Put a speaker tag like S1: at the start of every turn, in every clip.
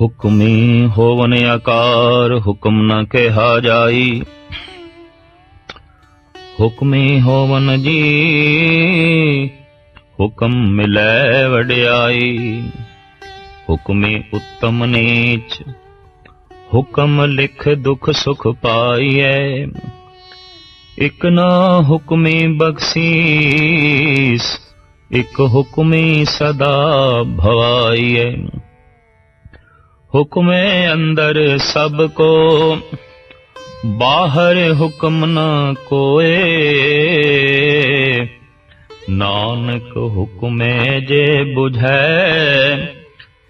S1: ਹੁਕਮੀ ਹੋਵਨ ਆਕਾਰ, ਹੁਕਮ ਨਾ ਕਿਹਾ ਜਾਈ। ਹੁਕਮੀ ਹੋਵਨ ਜੀ, ਹੁਕਮ ਮਿਲੈ ਵਡਿਆਈ। ਹੁਕਮੇ ਉੱਤਮ ਨੀਚ, ਹੁਕਮ ਲਿਖ ਦੁਖ ਸੁਖ ਪਾਈਐ। ਇਕ ਨਾ ਹੁਕਮੇ ਬਖਸ਼ੀਸ, ਇਕ ਹੁਕਮੇ ਸਦਾ ਭਵਾਈਐ। ਹੁਕਮੇ ਅੰਦਰ ਸਭ ਕੋ, ਬਾਹਰ ਹੁਕਮ ਨਾ ਕੋਏ। ਨਾਨਕ ਹੁਕਮੇ ਜੇ 부ਝੈ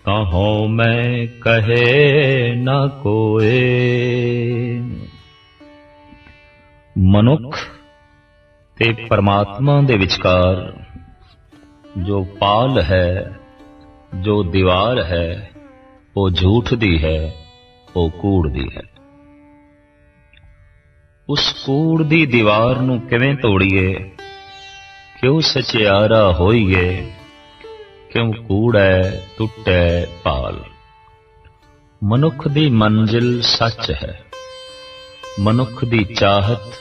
S1: ਕਹੋ ਮੈਂ ਕਹੇ ਨਾ ਕੋਏ। ਮਨੁੱਖ ਤੇ ਪਰਮਾਤਮਾ ਦੇ ਵਿਚਕਾਰ ਜੋ ਪਾਲ ਹੈ, ਜੋ ਦੀਵਾਰ ਹੈ ਉਹ ਝੂਠ ਦੀ ਹੈ, ਉਹ ਕੂੜ ਦੀ ਹੈ। ਉਸ ਕੂੜ ਦੀ ਦੀਵਾਰ ਨੂੰ ਕਿਵੇਂ ਤੋੜੀਏ? ਕਿਉਂ ਸਚਿਆਰਾ ਹੋਈਏ? ਕਿਉਂ ਕੂੜੈ ਟੁੱਟੈ ਪਾਲ ਮਨੁੱਖ ਦੀ ਮੰਜ਼ਿਲ ਸੱਚ ਹੈ। ਮਨੁੱਖ ਦੀ ਚਾਹਤ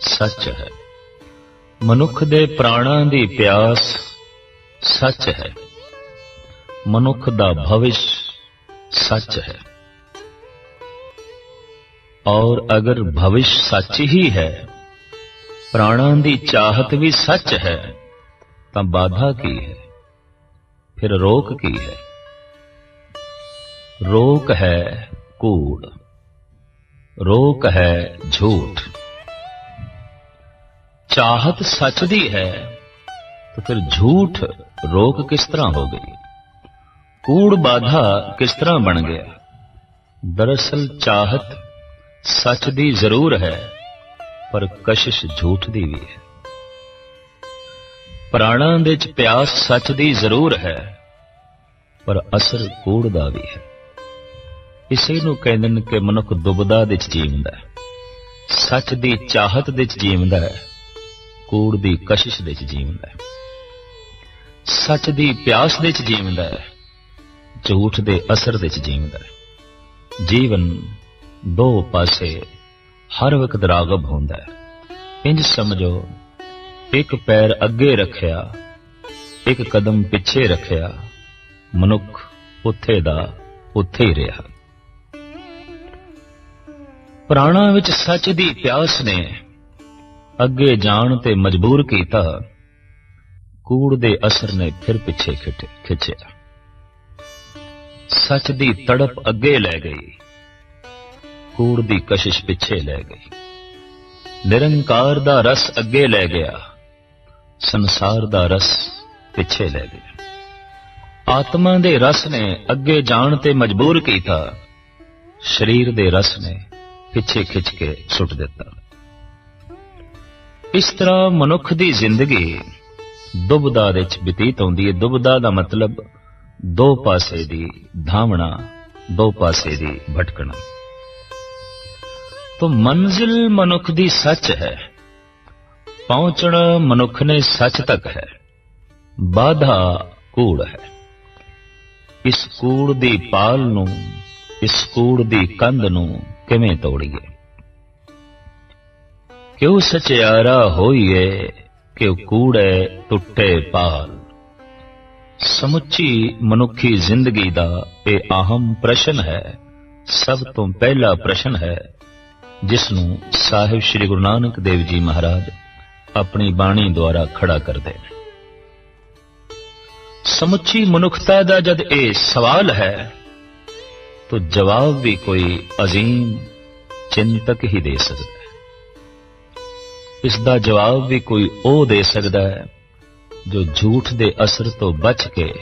S1: ਸੱਚ ਹੈ। ਮਨੁੱਖ ਦੇ ਪ੍ਰਾਣਾਂ ਦੀ ਪਿਆਸ ਸੱਚ ਹੈ। ਮਨੁੱਖ ਦਾ ਭਵਿਸ਼ ਸੱਚ ਹੈ ਔਰ ਅਗਰ ਭਵਿਸ਼ ਸੱਚ ਹੀ ਹੈ ਪ੍ਰਾਣਾਂ ਦੀ ਚਾਹਤ ਵੀ ਸੱਚ ਹੈ ਤਾਂ ਬਾਧਾ ਕੀ ਹੈ ਫਿਰ ਰੋਕ ਕੀ ਹੈ ਰੋਕ ਹੈ ਕੂੜ ਰੋਕ ਹੈ ਝੂਠ ਚਾਹਤ ਸੱਚ ਦੀ ਹੈ ਤਾਂ ਫਿਰ ਝੂਠ ਰੋਕ ਕਿਸ ਤਰ੍ਹਾਂ ਹੋ ਗਈ ਕੂੜ ਬਾਧਾ ਕਿਸ ਤਰ੍ਹਾਂ ਬਣ ਗਿਆ? ਦਰਅਸਲ ਚਾਹਤ ਸੱਚ ਦੀ ਜ਼ਰੂਰ ਹੈ, ਪਰ ਕਸ਼ਿਸ਼ ਝੂਠ ਦੀ ਵੀ ਹੈ। ਪ੍ਰਾਣਾਂ ਦੇ ਚ ਪਿਆਸ ਸੱਚ ਦੀ ਜ਼ਰੂਰ ਹੈ, ਪਰ ਅਸਰ ਕੂੜ ਦਾ ਵੀ ਹੈ। ਇਸੇ ਨੂੰ ਕਹਿੰਦੇ ਨੇ ਕਿ ਮਨੁੱਖ ਦੁਬਦਾ ਦੇ ਚ ਜੀਵਦਾ ਹੈ, ਸੱਚ ਦੀ ਚਾਹਤ ਦੇ ਚ ਜੀਵਦਾ ਹੈ, ਕੂੜ ਦੀ ਕਸ਼ਿਸ਼ ਦੇ ਚ ਜੀਵਦਾ ਹੈ। ਸੱਚ ਦੀ ਪਿਆਸ ਦੇ ਚ ਜੀਵਦਾ ਹੈ ਝੂਠ ਦੇ ਅਸਰ ਵਿੱਚ ਜੀਵਦਾ ਹੈ। ਜੀਵਨ ਦੋ ਪਾਸੇ ਹਰ ਵਕਤ ਰਾਗਬ ਹੁੰਦਾ ਹੈ। ਇੰਜ ਸਮਝੋ, ਇੱਕ ਪੈਰ ਅੱਗੇ ਰੱਖਿਆ, ਇੱਕ ਕਦਮ ਪਿੱਛੇ ਰੱਖਿਆ, ਮਨੁੱਖ ਉੱਥੇ ਦਾ ਉੱਥੇ ਹੀ ਰਿਹਾ। ਪ੍ਰਾਣਾਂ ਵਿੱਚ ਸੱਚ ਦੀ ਪਿਆਸ ਨੇ ਅੱਗੇ ਜਾਣ ਤੇ ਮਜਬੂਰ ਕੀਤਾ। ਕੂੜ ਦੇ ਅਸਰ ਨੇ ਫਿਰ ਪਿੱਛੇ ਖਿੱਚ- ਖਿੱਚਿਆ। ਸੱਚ ਦੀ ਤੜਪ ਅੱਗੇ ਲੈ ਗਈ। ਕੂੜ ਦੀ ਕਸ਼ਿਸ਼ ਪਿੱਛੇ ਲੈ ਗਈ। ਨਿਰੰਕਾਰ ਦਾ ਰਸ ਅੱਗੇ ਲੈ ਗਿਆ। ਸੰਸਾਰ ਦਾ ਰਸ ਪਿੱਛੇ ਲੈ ਗਿਆ। ਆਤਮਾ ਦੇ ਰਸ ਨੇ ਅੱਗੇ ਜਾਣ ਤੇ ਮਜਬੂਰ ਕੀਤਾ। ਸਰੀਰ ਦੇ ਰਸ ਨੇ ਪਿੱਛੇ ਖਿੱਚ ਕੇ ਸੁੱਟ ਦਿੱਤਾ। ਇਸ ਤਰ੍ਹਾਂ ਮਨੁੱਖ ਦੀ ਜ਼ਿੰਦਗੀ ਦੁਬਦਾ ਦੇ ਵਿੱਚ ਬਤੀਤ ਹੁੰਦੀ ਹੈ। ਦੁਬਦਾ ਦਾ ਮਤਲਬ ਦੋ ਪਾਸੇ ਦੀ ਧਾਵਣਾ, ਦੋ ਪਾਸੇ ਦੀ ਭਟਕਣਾ। ਤੋ ਮੰਜ਼ਿਲ ਮਨੁੱਖ ਦੀ ਸੱਚ ਹੈ, ਪਹੁੰਚਣਾ ਮਨੁੱਖ ਨੇ ਸੱਚ ਤੱਕ ਹੈ, ਬਾਧਾ ਕੂੜ ਹੈ। ਇਸ ਕੂੜ ਦੀ ਪਾਲ ਨੂੰ, ਇਸ ਕੂੜ ਦੀ ਕੰਧ ਨੂੰ ਕਿਵੇਂ ਤੋੜੀਏ? ਕਿਉ ਸਚਿਆਰਾ ਹੋਈਏ ਕਿਉ ਕੂੜੇ ਟੁੱਟੇ ਪਾਲ? ਸਮੁੱਚੀ ਮਨੁੱਖੀ ਜ਼ਿੰਦਗੀ ਦਾ ਇਹ ਅਹਮ ਪ੍ਰਸ਼ਨ ਹੈ। ਸਭ ਤੋਂ ਪਹਿਲਾ ਪ੍ਰਸ਼ਨ ਹੈ ਜਿਸ ਨੂੰ ਸਾਹਿਬ ਸ੍ਰੀ ਗੁਰੂ ਨਾਨਕ ਦੇਵ ਜੀ ਮਹਾਰਾਜ ਆਪਣੀ ਬਾਣੀ ਦੁਆਰਾ ਖੜਾ ਕਰਦੇ ਨੇ। ਸਮੁੱਚੀ ਮਨੁੱਖਤਾ ਦਾ ਜਦ ਇਹ ਸਵਾਲ ਹੈ, ਤਾਂ ਜਵਾਬ ਵੀ ਕੋਈ ਅਜ਼ੀਮ, ਚਿੰਤਕ ਹੀ ਦੇ ਸਕਦਾ ਹੈ। ਇਸ ਦਾ ਜਵਾਬ ਵੀ ਕੋਈ ਉਹ ਦੇ ਸਕਦਾ ਹੈ ਜੋ ਝੂਠ ਦੇ ਅਸਰ ਤੋਂ ਬਚ ਕੇ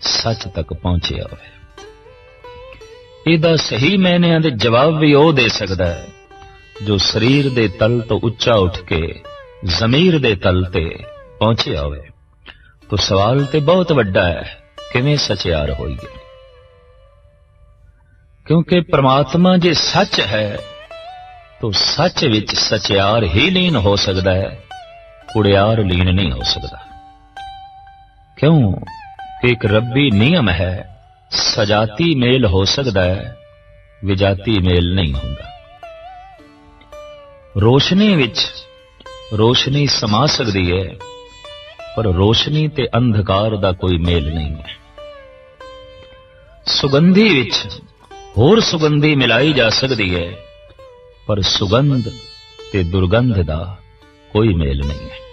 S1: ਸੱਚ ਤੱਕ ਪਹੁੰਚਿਆ ਹੋਵੇ। ਇਹਦਾ ਸਹੀ ਮਾਇਨਿਆਂ ਦੇ ਜਵਾਬ ਵੀ ਉਹ ਦੇ ਸਕਦਾ ਹੈ, ਜੋ ਸਰੀਰ ਦੇ ਤਲ ਤੋਂ ਉੱਚਾ ਉੱਠ ਕੇ ਜ਼ਮੀਰ ਦੇ ਤਲ ਤੇ ਪਹੁੰਚਿਆ ਹੋਵੇ। ਤਾਂ ਸਵਾਲ ਤੇ ਬਹੁਤ ਵੱਡਾ ਹੈ, ਕਿਵੇਂ ਸਚਿਆਰ ਹੋਈਏ? ਕਿਉਂਕਿ ਪ੍ਰਮਾਤਮਾ ਜੇ ਸੱਚ ਹੈ, ਤਾਂ ਸੱਚ ਵਿੱਚ ਸਚਿਆਰ ਹੀ ਲੀਨ ਹੋ ਸਕਦਾ ਹੈ ਕੁੜਿਆਰ ਲੀਨ ਨਹੀਂ ਹੋ ਸਕਦਾ। ਕਿਉਂ ਕਿ ਇੱਕ ਰੱਬੀ ਨਿਯਮ ਹੈ, ਸਜਾਤੀ ਮੇਲ ਹੋ ਸਕਦਾ ਹੈ, ਵਿਜਾਤੀ ਮੇਲ ਨਹੀਂ ਹੁੰਦਾ। ਰੋਸ਼ਨੀ ਵਿੱਚ ਰੋਸ਼ਨੀ ਸਮਾ ਸਕਦੀ ਹੈ, ਪਰ ਰੋਸ਼ਨੀ ਤੇ ਅੰਧਕਾਰ ਦਾ ਕੋਈ ਮੇਲ ਨਹੀਂ ਹੈ। ਸੁਗੰਧੀ ਵਿੱਚ ਹੋਰ ਸੁਗੰਧੀ ਮਿਲਾਈ ਜਾ ਸਕਦੀ ਹੈ, ਪਰ ਸੁਗੰਧ ਤੇ ਦੁਰਗੰਧ ਦਾ ਕੋਈ ਮੇਲ ਨਹੀਂ ਹੈ।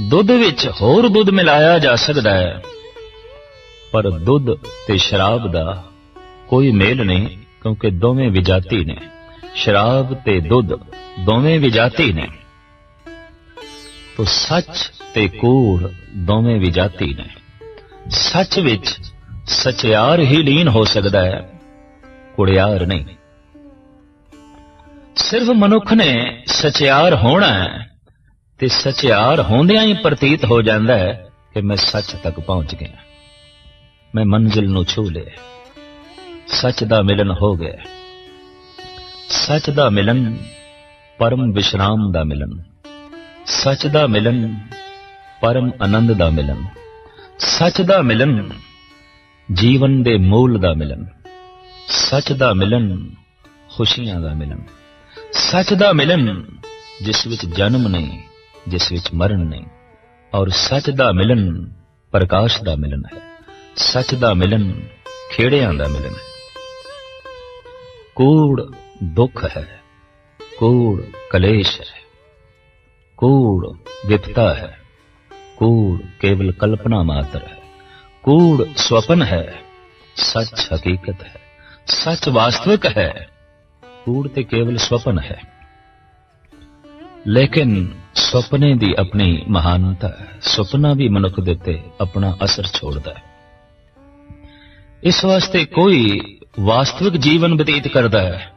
S1: ਦੁੱਧ ਵਿੱਚ ਹੋਰ ਦੁੱਧ ਮਿਲਾਇਆ ਜਾ ਸਕਦਾ ਹੈ। ਪਰ ਦੁੱਧ ਤੇ ਸ਼ਰਾਬ ਦਾ ਕੋਈ ਮੇਲ ਨਹੀਂ, ਕਿਉਂਕਿ ਦੋਵੇਂ ਵਿਜਾਤੀ ਨੇ। ਸ਼ਰਾਬ ਤੇ ਦੁੱਧ ਦੋਵੇਂ ਵਿਜਾਤੀ ਨੇ। ਤੋ ਸੱਚ ਤੇ ਕੂੜ ਦੋਵੇਂ ਵਿਜਾਤੀ ਨੇ। ਸੱਚ ਵਿੱਚ ਸਚਿਆਰ ਹੀ ਲੀਨ ਹੋ ਸਕਦਾ ਹੈ, ਕੁੜਿਆਰ ਨਹੀਂ। ਸਿਰਫ ਮਨੁੱਖ ਨੇ ਸਚਿਆਰ ਹੋਣਾ ਹੈ। ਤੇ ਸਚਿਆਰ ਹੁੰਦਿਆਂ ਹੀ ਪ੍ਰਤੀਤ ਹੋ ਜਾਂਦਾ ਹੈ ਕਿ ਮੈਂ ਸੱਚ ਤੱਕ ਪਹੁੰਚ ਗਿਆ। ਮੈਂ ਮੰਜ਼ਿਲ ਨੂੰ ਛੂ ਲਿਆ। ਸੱਚ ਦਾ ਮਿਲਨ ਹੋ ਗਿਆ। ਸੱਚ ਦਾ ਮਿਲਨ, ਪਰਮ ਵਿਸ਼ਰਾਮ ਦਾ ਮਿਲਨ। ਸੱਚ ਦਾ ਮਿਲਨ, ਪਰਮ ਆਨੰਦ ਦਾ ਮਿਲਨ। ਸੱਚ ਦਾ ਮਿਲਨ, ਜੀਵਨ ਦੇ ਮੂਲ ਦਾ ਮਿਲਨ। ਸੱਚ ਦਾ ਮਿਲਨ, ਖੁਸ਼ੀਆਂ ਦਾ ਮਿਲਨ। ਸੱਚ ਦਾ ਮਿਲਨ, ਜਿਸ ਵਿੱਚ ਜਨਮ ਨਹੀਂ ਜਿਸ ਵਿੱਚ ਮਰਨ ਨਹੀਂ, ਔਰ ਸੱਚ ਦਾ ਮਿਲਨ ਪ੍ਰਕਾਸ਼ ਦਾ ਮਿਲਨ ਹੈ। ਸੱਚ ਦਾ ਮਿਲਨ ਖੇੜਿਆਂ ਦਾ ਮਿਲਨ ਹੈ। ਕੂੜ ਦੁੱਖ ਹੈ, ਕੂੜ ਕਲੇਸ਼ ਹੈ, ਕੂੜ ਵਿਪਤਾ ਹੈ, ਕੂੜ ਕੇਵਲ ਕਲਪਨਾ ਮਾਤਰ ਹੈ। ਕੂੜ ਸੁਪਨ ਹੈ, ਸੱਚ ਹਕੀਕਤ ਹੈ, ਸੱਚ ਵਾਸਤਵਿਕ ਹੈ, ਕੂੜ ਤੇ ਕੇਵਲ ਸੁਪਨ ਹੈ। ਲੇਕਿਨ ਸੁਪਨੇ ਦੀ ਆਪਣੀ ਮਹਾਨਤਾ ਹੈ। ਸੁਪਨਾ ਵੀ ਮਨੁੱਖ ਦੇ ਉੱਤੇ ਆਪਣਾ ਅਸਰ ਛੋੜਦਾ ਹੈ। ਇਸ ਵਾਸਤੇ ਕੋਈ ਵਾਸਤਵਿਕ ਜੀਵਨ ਬਤੀਤ ਕਰਦਾ ਹੈ,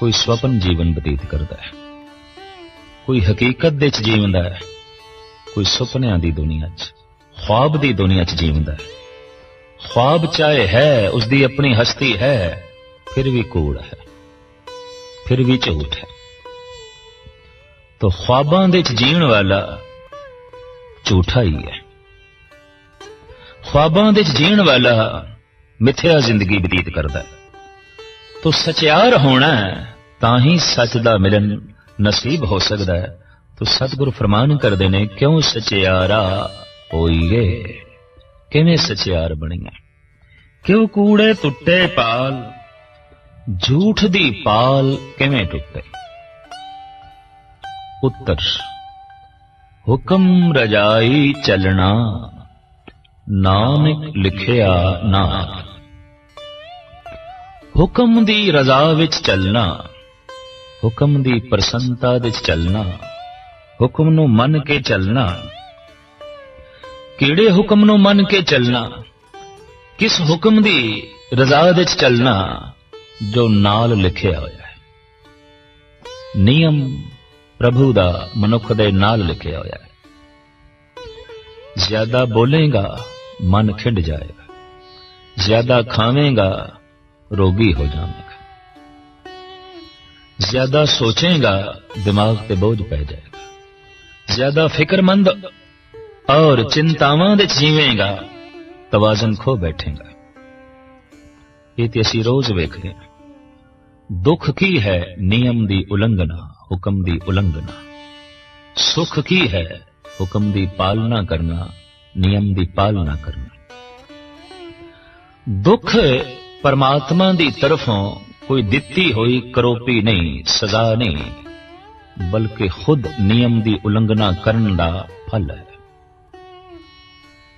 S1: ਕੋਈ ਸੁਪਨ ਜੀਵਨ ਬਤੀਤ ਕਰਦਾ ਹੈ। ਕੋਈ ਹਕੀਕਤ ਦੇ ਵਿੱਚ ਜੀਵਦਾ ਹੈ, ਕੋਈ ਸੁਪਨਿਆਂ ਦੀ ਦੁਨੀਆ 'ਚ, ਖੁਆਬ ਦੀ ਦੁਨੀਆ 'ਚ ਜੀਵਦਾ ਹੈ। ਖੁਆਬ ਚਾਹੇ ਹੈ ਉਸ ਦੀ ਆਪਣੀ ਹਸਤੀ ਹੈ, ਫਿਰ ਵੀ ਕੂੜ ਹੈ, ਫਿਰ ਵੀ ਝੂਠ ਹੈ। ਤੋ ਖੁਆਬਾਂ ਦੇ ਚ ਜੀਣ ਵਾਲਾ ਝੂਠਾ ਹੀ ਹੈ। ਖੁਆਬਾਂ ਦੇ ਚ ਜੀਣ ਵਾਲਾ ਮਿੱਥਿਆ ਜ਼ਿੰਦਗੀ ਬਤੀਤ ਕਰਦਾ ਹੈ। ਤੋ ਸਚਿਆਰ ਹੋਣਾ ਤਾਂ ਹੀ ਸੱਚ ਦਾ ਮਿਲਨ ਨਸੀਬ ਹੋ ਸਕਦਾ ਹੈ। ਤੋ ਸਤਿਗੁਰ ਫਰਮਾਨ ਕਰਦੇ ਨੇ, ਕਿਉਂ ਸਚਿਆਰਾ ਹੋਈਏ? ਕਿਵੇਂ ਸਚਿਆਰ ਬਣੀਏ? ਕਿਉਂ ਕੂੜੇ ਟੁੱਟੇ ਪਾਲ? ਝੂਠ ਦੀ ਪਾਲ ਕਿਵੇਂ ਟੁੱਟੇ? ਉੱਤਰ ਹੁਕਮ ਰਜਾਈ ਚੱਲਣਾ, ਨਾਨਕ ਲਿਖਿਆ ਨਾ। ਹੁਕਮ ਦੀ ਰਜ਼ਾ ਵਿੱਚ ਚੱਲਣਾ, ਹੁਕਮ ਦੀ ਪ੍ਰਸੰਨਤਾ ਵਿੱਚ ਚੱਲਣਾ, ਹੁਕਮ ਨੂੰ ਮੰਨ ਕੇ ਚੱਲਣਾ। ਕਿਹੜੇ ਹੁਕਮ ਨੂੰ ਮੰਨ ਕੇ ਚੱਲਣਾ? ਕਿਸ ਹੁਕਮ ਦੀ ਰਜ਼ਾ ਵਿੱਚ ਚੱਲਣਾ ਜੋ ਨਾਲ ਲਿਖਿਆ ਹੋਇਆ ਹੈ? ਨਿਯਮ ਪ੍ਰਭੂ ਦਾ ਮਨੁੱਖ ਦੇ ਨਾਲ ਲਿਖਿਆ ਹੋਇਆ ਹੈ। ਜ਼ਿਆਦਾ ਬੋਲੇਗਾ, ਮਨ ਖਿੰਡ ਜਾਏਗਾ। ਜ਼ਿਆਦਾ ਖਾਵੇਂਗਾ, ਰੋਗੀ ਹੋ ਜਾਵੇਗਾ। ਜ਼ਿਆਦਾ ਸੋਚੇਗਾ, ਦਿਮਾਗ ਤੇ ਬੋਝ ਪੈ ਜਾਏਗਾ। ਜ਼ਿਆਦਾ ਫਿਕਰਮੰਦ ਔਰ ਚਿੰਤਾਵਾਂ ਦੇ ਜੀਵੇਂਗਾ, ਤਵਾਜ਼ਨ ਖੋ ਬੈਠੇਗਾ। ਇਹ ਤੇ ਅਸੀਂ ਰੋਜ਼ ਵੇਖਦੇ ਹਾਂ। ਦੁੱਖ ਕੀ ਹੈ, ਨਿਯਮ ਦੀ ਉਲੰਘਣਾ? ਹੁਕਮ ਦੀ ਉਲੰਘਣਾ। ਸੁਖ ਕੀ ਹੈ? ਹੁਕਮ ਦੀ ਪਾਲਣਾ ਕਰਨਾ, ਨਿਯਮ ਦੀ ਪਾਲਣਾ ਕਰਨਾ। ਦੁੱਖ ਪਰਮਾਤਮਾ ਦੀ ਤਰਫੋਂ ਕੋਈ ਦਿੱਤੀ ਹੋਈ ਕਰੋਪੀ ਨਹੀਂ, ਸਜ਼ਾ ਨਹੀਂ, ਬਲਕਿ ਖੁਦ ਨਿਯਮ ਦੀ ਉਲੰਘਣਾ ਕਰਨ ਦਾ ਫਲ ਹੈ।